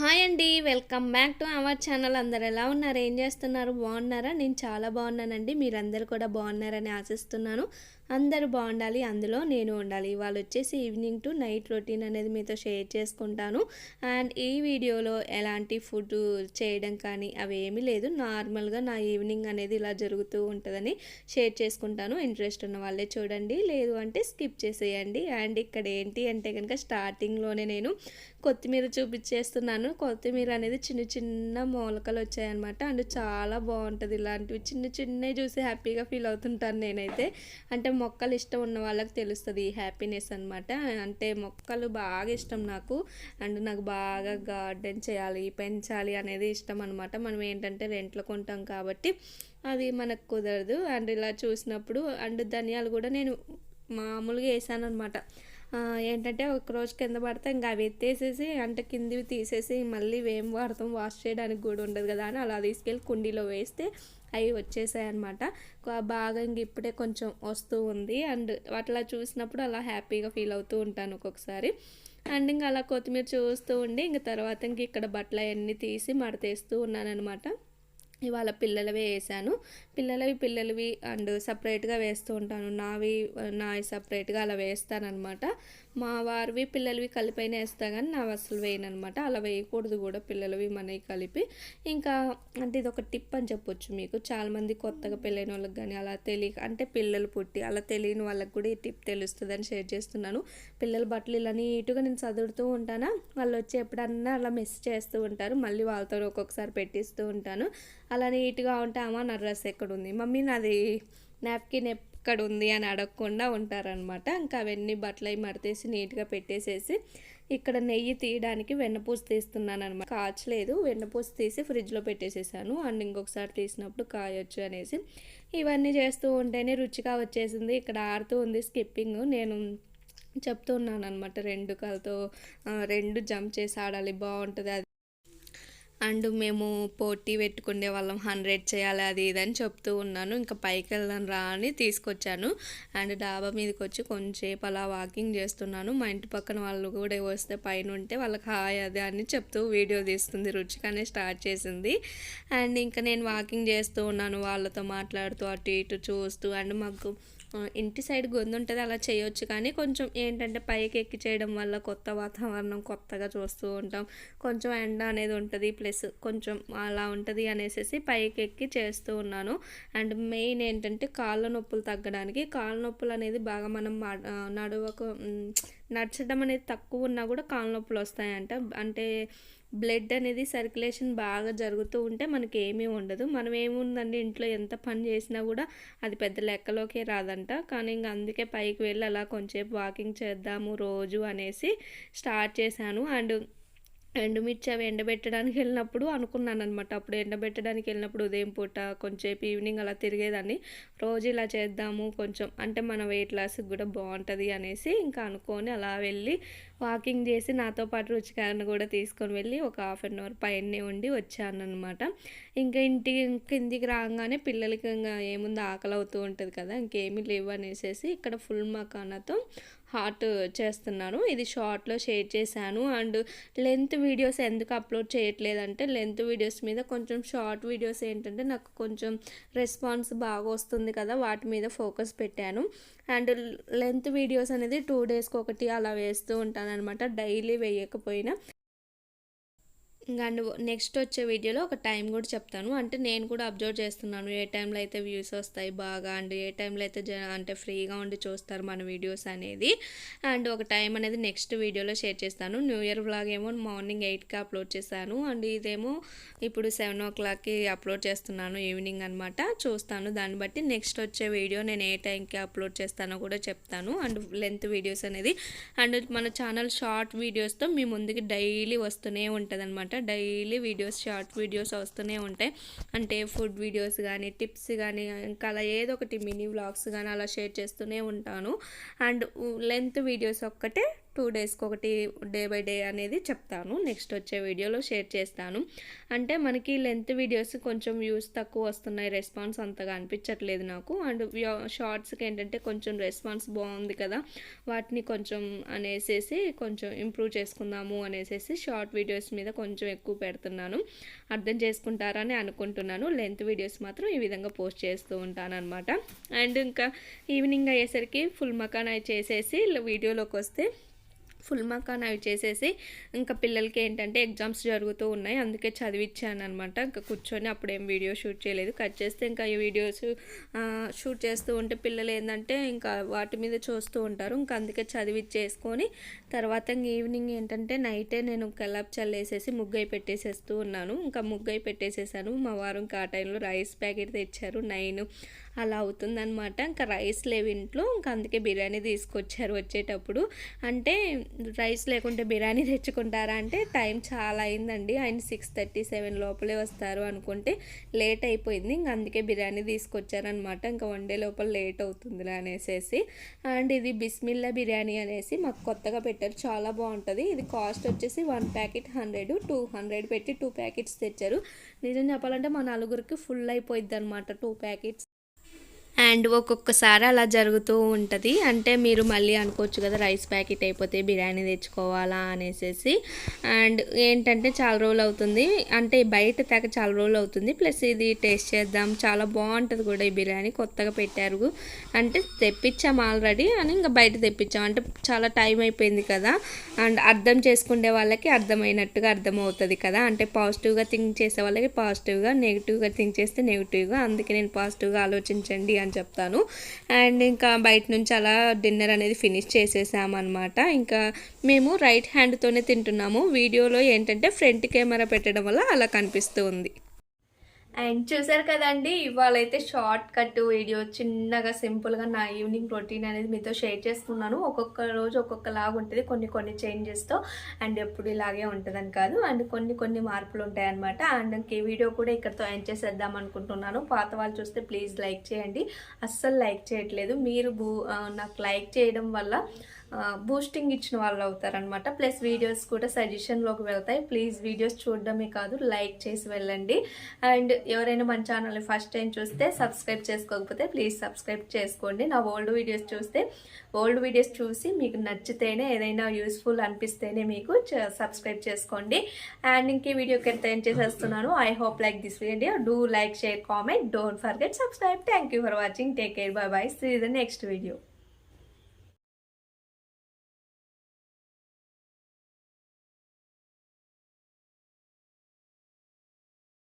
Hi అండి welcome back to our channel. అందరు ఎలా ఉన్నారు? ఏం చేస్తున్నారు? బాగున్నారా? నేను చాలా బాగున్నానండి. మీరందరూ కూడా బాగున్నారని ఆశిస్తున్నాను. అందరూ బాగుండాలి అందులో నేను ఉండాలి. ఇవాళ వచ్చేసి ఈవినింగ్ టు నైట్ రొటీన్ అనేది మీతో షేర్ చేసుకుంటాను. అండ్ ఈ వీడియోలో ఎలాంటి ఫుడ్ చేయడం కానీ అవి ఏమీ లేదు. నార్మల్గా నా ఈవినింగ్ అనేది ఇలా జరుగుతూ ఉంటుందని షేర్ చేసుకుంటాను. ఇంట్రెస్ట్ ఉన్న వాళ్ళే చూడండి. లేదు అంటే స్కిప్ చేసేయండి. అండ్ ఇక్కడ ఏంటి అంటే కనుక స్టార్టింగ్లోనే నేను కొత్తిమీర చూపించేస్తున్నాను. కొత్తిమీర అనేది చిన్న చిన్న మొలకలు వచ్చాయన్నమాట. అండ్ చాలా బాగుంటుంది ఇలాంటివి. చిన్న చిన్నవి చూసి హ్యాపీగా ఫీల్ అవుతుంటాను నేనైతే. అంటే మొక్కలు ఇష్టం ఉన్న వాళ్ళకి తెలుస్తుంది ఈ హ్యాపీనెస్ అనమాట అంటే మొక్కలు బాగా ఇష్టం నాకు. అండ్ నాకు బాగా గార్డెన్ చేయాలి పెంచాలి అనేది ఇష్టం అనమాట మనం ఏంటంటే రెంట్లో కొంటాం కాబట్టి అది మనకు కుదరదు. అండ్ ఇలా చూసినప్పుడు అండ్ ధనియాలు కూడా నేను మామూలుగా వేసాను అనమాట ఏంటంటే ఒక రోజు కింద పడితే ఇంకా అవి ఎత్తేసేసి అంటే కిందివి తీసేసి మళ్ళీ వేం వాడతాం వాష్ చేయడానికి కూడా ఉండదు కదా అని అలా తీసుకెళ్ళి కుండీలో వేస్తే అవి వచ్చేసాయి అనమాట బాగా ఇంక ఇప్పుడే కొంచెం వస్తూ ఉంది. అండ్ అట్లా చూసినప్పుడు అలా హ్యాపీగా ఫీల్ అవుతూ ఉంటాను ఒక్కొక్కసారి. అండ్ ఇంకా అలా కొత్తిమీర చూస్తూ ఉండి ఇంక తర్వాత ఇంక ఇక్కడ బట్టలు అవన్నీ తీసి మడతేస్తూ ఉన్నాను అనమాట ఇవాళ పిల్లలవే వేసాను. పిల్లలవి పిల్లలవి అండ్ సపరేట్గా వేస్తూ ఉంటాను. నావి నావి సపరేట్గా అలా వేస్తానమాట మా వారివి పిల్లలవి కలిపైన వేస్తా కానీ నా అసలు వేయను అనమాట అలా వేయకూడదు కూడా పిల్లలవి మనవి కలిపి. ఇంకా అంటే ఇది ఒక టిప్ అని చెప్పొచ్చు మీకు. చాలామంది కొత్తగా పెళ్ళైన వాళ్ళకి కానీ అలా తెలియక అంటే పిల్లలు పుట్టి అలా తెలియని వాళ్ళకి కూడా ఈ టిప్ తెలుస్తుందని షేర్ చేస్తున్నాను. పిల్లల బట్టలు ఇలా నీట్గా నేను చదువుతూ ఉంటానా? వాళ్ళు వచ్చి ఎప్పుడన్నా అలా మిస్ చేస్తూ ఉంటారు. మళ్ళీ వాళ్ళతో ఒక్కొక్కసారి పెట్టిస్తూ ఉంటాను. అలా నీట్గా ఉంటే అమ్మ నా డ్రెస్ ఎక్కడ ఉంది మమ్మీ నాది నాప్కిన్ ఎక్కడ ఉంది అని అడగకుండా ఉంటారనమాట ఇంకా అవన్నీ బట్టలు అవి మడతేసి నీట్గా పెట్టేసేసి ఇక్కడ నెయ్యి తీయడానికి వెన్నపూస తీస్తున్నాను అనమాట కాచలేదు వెన్నపూస తీసి ఫ్రిడ్జ్లో పెట్టేసేసాను. అండ్ ఇంకొకసారి తీసినప్పుడు కాయొచ్చు అనేసి ఇవన్నీ చేస్తూ ఉంటేనే రుచిగా వచ్చేసింది. ఇక్కడ ఆడుతూ ఉంది స్కిప్పింగ్. నేను చెప్తూ ఉన్నాను అనమాట రెండు కలతో రెండు జంప్ చేసి ఆడాలి బాగుంటుంది అది. అండ్ మేము పోటీ పెట్టుకునే వాళ్ళం హండ్రెడ్ చేయాలి అది ఇది అని చెప్తూ ఉన్నాను. ఇంకా పైకి వెళ్దాం రా అని తీసుకొచ్చాను. అండ్ డాబా మీదకి వచ్చి కొంచెంసేపు అలా వాకింగ్ చేస్తున్నాను. మా ఇంటి పక్కన వాళ్ళు కూడా వస్తే పైన ఉంటే వాళ్ళకి హాయ్ అది అని చెప్తూ వీడియో తీస్తుంది. రుచిగానే స్టార్ట్ చేసింది. అండ్ ఇంకా నేను వాకింగ్ చేస్తూ ఉన్నాను. వాళ్ళతో మాట్లాడుతూ అటు ఇటు చూస్తూ అండ్ మాకు ఇంటి సైడ్ గొంతు ఉంటుంది అలా చేయొచ్చు. కానీ కొంచెం ఏంటంటే పైకి ఎక్కి చేయడం వల్ల కొత్త వాతావరణం కొత్తగా చూస్తూ ఉంటాం. కొంచెం ఎండ అనేది ఉంటుంది ప్లస్ కొంచెం అలా ఉంటుంది అనేసి పైకి ఎక్కి చేస్తూ ఉన్నాను. అండ్ మెయిన్ ఏంటంటే కాళ్ళ నొప్పులు తగ్గడానికి కాళ్ళ నొప్పులు అనేది బాగా మనం నడువకు నడచడం అనేది తక్కువ ఉన్నా కూడా కాళ్ళ నొప్పులు వస్తాయంట. అంటే బ్లడ్ అనేది సర్క్యులేషన్ బాగా జరుగుతూ ఉంటే మనకి ఏమీ ఉండదు. మనం ఏముందండి? ఇంట్లో ఎంత పని చేసినా కూడా అది పెద్ద లెక్కలోకే రాదంట. కానీ ఇంక అందుకే పైకి వెళ్ళి అలా కొంచెంసేపు వాకింగ్ చేద్దాము రోజు అనేసి స్టార్ట్ చేశాను. అండ్ ఎండుమిర్చి అవి ఎండబెట్టడానికి వెళ్ళినప్పుడు అనుకున్నాను అనమాట అప్పుడు ఎండబెట్టడానికి వెళ్ళినప్పుడు ఉదయం పూట కొంచెంసేపు ఈవినింగ్ అలా తిరిగేదాన్ని. రోజు ఇలా చేద్దాము కొంచెం అంటే మన వెయిట్ లాస్కి కూడా బాగుంటుంది అనేసి ఇంకా అనుకొని అలా వెళ్ళి వాకింగ్ చేసి నాతో పాటు రుచికరణ కూడా తీసుకొని వెళ్ళి ఒక హాఫ్ అన్ అవర్ పైనే ఉండి వచ్చాను అనమాట ఇంకా ఇంటి కిందికి రాగానే పిల్లలకి ఇంకా ఏముంది ఆకలి అవుతూ ఉంటుంది కదా ఇంకేమీ లేవు అనేసి ఇక్కడ ఫుల్ మకానాతో హాట్ చేస్తున్నాను. ఇది షార్ట్లో షేర్ చేశాను. అండ్ లెంత్ వీడియోస్ ఎందుకు అప్లోడ్ చేయట్లేదంటే లెంత్ వీడియోస్ మీద కొంచెం షార్ట్ వీడియోస్ ఏంటంటే నాకు కొంచెం రెస్పాన్స్ బాగా వస్తుంది కదా వాటి మీద ఫోకస్ పెట్టాను. అండ్ లెంత్ వీడియోస్ అనేది టూ డేస్కి ఒకటి అలా వేస్తూ ఉంటాను అనమాట. డైలీ వేయకపోయినా అండ్ నెక్స్ట్ వచ్చే వీడియోలో ఒక టైం కూడా చెప్తాను. అంటే నేను కూడా అబ్జర్వ్ చేస్తున్నాను. ఏ టైంలో అయితే వ్యూస్ వస్తాయి బాగా అండ్ ఏ టైంలో అయితే అంటే ఫ్రీగా ఉండి చూస్తారు మన వీడియోస్ అనేది. అండ్ ఒక టైం అనేది నెక్స్ట్ వీడియోలో షేర్ చేస్తాను. న్యూ ఇయర్ వ్లాగ్ ఏమో మార్నింగ్ ఎయిట్కి అప్లోడ్ చేశాను. అండ్ ఇదేమో ఇప్పుడు సెవెన్ ఓ క్లాక్కి అప్లోడ్ చేస్తున్నాను. ఈవినింగ్ అనమాట చూస్తాను. దాన్ని బట్టి నెక్స్ట్ వచ్చే వీడియో నేను ఏ టైంకి అప్లోడ్ చేస్తానో కూడా చెప్తాను. అండ్ లెంత్ వీడియోస్ అనేది. అండ్ మన ఛానల్ షార్ట్ వీడియోస్తో మీ ముందుకి డైలీ వస్తూనే ఉంటుంది అనమాట డైలీ వీడియోస్ షార్ట్ వీడియోస్ వస్తూనే ఉంటాయి. అంటే ఫుడ్ వీడియోస్ కానీ టిప్స్ కానీ ఇంకా అలా ఏదో ఒకటి మినీ వ్లాగ్స్ కానీ అలా షేర్ చేస్తూనే ఉంటాను. అండ్ లెంత్ వీడియోస్ ఒక్కటే టూ డేస్కి ఒకటి డే బై డే అనేది చెప్తాను. నెక్స్ట్ వచ్చే వీడియోలో షేర్ చేస్తాను. అంటే మనకి లెంత్ వీడియోస్ కొంచెం వ్యూస్ తక్కువ వస్తున్నాయి. రెస్పాన్స్ అంతగా అనిపించట్లేదు నాకు. అండ్ షార్ట్స్కి ఏంటంటే కొంచెం రెస్పాన్స్ బాగుంది కదా. వాటిని కొంచెం అనేసేసి కొంచెం ఇంప్రూవ్ చేసుకుందాము అనేసేసి షార్ట్ వీడియోస్ మీద కొంచెం ఎక్కువ పెడుతున్నాను. అర్థం చేసుకుంటారని అనుకుంటున్నాను. లెంత్ వీడియోస్ మాత్రం ఈ విధంగా పోస్ట్ చేస్తూ ఉంటాను అనమాట అండ్ ఇంకా ఈవినింగ్ అయ్యేసరికి ఫుల్ మకాన్ అవి చేసేసి వీడియోలోకి వస్తే ఫుల్ మకాన్ అవి చేసేసి ఇంకా పిల్లలకి ఏంటంటే ఎగ్జామ్స్ జరుగుతూ ఉన్నాయి. అందుకే చదివిచ్చాను అనమాట ఇంకా కూర్చొని అప్పుడేం వీడియో షూట్ చేయలేదు. కట్ చేస్తే ఇంకా ఈ వీడియోస్ షూట్ చేస్తూ ఉంటే పిల్లలు ఏంటంటే ఇంకా వాటి మీద చూస్తూ ఉంటారు. ఇంకా అందుకే చదివిచ్చేసుకొని తర్వాత ఈవినింగ్ ఏంటంటే నైటే నేను కల్లాప్ చల్లేసేసి ముగ్గై పెట్టేసేస్తూ ఉన్నాను. ఇంకా ముగ్గై పెట్టేసేసాను. మా వారు ఇంకా ఆ టైంలో రైస్ ప్యాకెట్ తెచ్చారు. నైన్ అలా అవుతుందన్నమాట. ఇంకా రైస్ లేవు ఇంట్లో. ఇంకా అందుకే బిర్యానీ తీసుకొచ్చారు వచ్చేటప్పుడు. అంటే రైస్ లేకుంటే బిర్యానీ తెచ్చుకుంటారా అంటే టైం చాలా అయిందండి. ఆయన సిక్స్ థర్టీ సెవెన్ లోపలే వస్తారు అనుకుంటే లేట్ అయిపోయింది. ఇంకా అందుకే బిర్యానీ తీసుకొచ్చారనమాట ఇంకా డే లోపల లేట్ అవుతుంది అనేసి అండ్ ఇది బిస్మిల్లా బిర్యానీ అనేసి మాకు కొత్తగా పెట్టారు. చాలా బాగుంటుంది. ఇది కాస్ట్ వచ్చేసి one packet hundred two hundred పెట్టి టూ ప్యాకెట్స్ తెచ్చారు. నిజం చెప్పాలంటే మా నలుగురికి ఫుల్ అయిపోయింది అనమాట టూ ప్యాకెట్స్. అండ్ ఒక్కొక్కసారి అలా జరుగుతూ ఉంటుంది. అంటే మీరు మళ్ళీ అనుకోవచ్చు కదా రైస్ ప్యాకెట్ అయిపోతే బిర్యానీ తెచ్చుకోవాలా అనేసి అండ్ ఏంటంటే చాలా రోజులు అవుతుంది. అంటే బయట తెగ చాలా రోజులు అవుతుంది. ప్లస్ ఇది టేస్ట్ చేద్దాం. చాలా బాగుంటుంది కూడా ఈ బిర్యానీ. కొత్తగా పెట్టారు. అంటే తెప్పించాం ఆల్రెడీ అని ఇంకా బయట తెప్పించాం. అంటే చాలా టైం అయిపోయింది కదా. అండ్ అర్థం చేసుకునే వాళ్ళకి అర్థమైనట్టుగా అర్థమవుతుంది కదా. అంటే పాజిటివ్గా థింక్ చేసే వాళ్ళకి పాజిటివ్గా నెగిటివ్గా థింక్ చేస్తే నెగిటివ్గా. అందుకే నేను పాజిటివ్గా ఆలోచించండి అని చెప్తాను. అండ్ ఇంకా బయట నుంచి అలా డిన్నర్ అనేది ఫినిష్ చేసేసామన్నమాట. ఇంకా మేము రైట్ హ్యాండ్తోనే తింటున్నాము. వీడియోలో ఏంటంటే ఫ్రంట్ కెమెరా పెట్టడం వల్ల అలా కనిపిస్తూ ఉంది. అండ్ చూసారు కదండి ఇవాళ అయితే షార్ట్ కట్ వీడియో చిన్నగా సింపుల్గా నా ఈవినింగ్ రొటీన్ అనేది మీతో షేర్ చేసుకున్నాను ఒక్కొక్క రోజు ఒక్కొక్కలాగా ఉంటుంది కొన్ని కొన్ని చేంజెస్తో అండ్ ఎప్పుడు ఇలాగే ఉంటుందని కాదు అండ్ కొన్ని కొన్ని మార్పులు ఉంటాయన్నమాట. అండ్ ఇంక ఈ వీడియో కూడా ఇక్కడతో ఎండ్ చేసేద్దాం అనుకుంటున్నాను. పాత వాళ్ళు చూస్తే ప్లీజ్ లైక్ చేయండి. అస్సలు లైక్ చేయట్లేదు. మీరు నాకు లైక్ చేయడం వల్ల బూస్టింగ్ ఇచ్చిన వాళ్ళు అవుతారనమాట ప్లస్ వీడియోస్ కూడా సజెషన్లోకి వెళ్తాయి. ప్లీజ్ వీడియోస్ చూడడమే కాదు లైక్ చేసి వెళ్ళండి. అండ్ ఎవరైనా మన ఛానల్ని ఫస్ట్ టైం చూస్తే సబ్స్క్రైబ్ చేసుకోకపోతే ప్లీజ్ సబ్స్క్రైబ్ చేసుకోండి. నా ఓల్డ్ వీడియోస్ చూస్తే ఓల్డ్ వీడియోస్ చూసి మీకు నచ్చితేనే ఏదైనా యూస్ఫుల్ అనిపిస్తేనే మీకు సబ్స్క్రైబ్ చేసుకోండి. అండ్ ఇంకే వీడియోకి ఎంత ఏం చేసేస్తున్నాను. I hope like this video do like share comment don't forget subscribe thank you for watching take care bye bye see the next video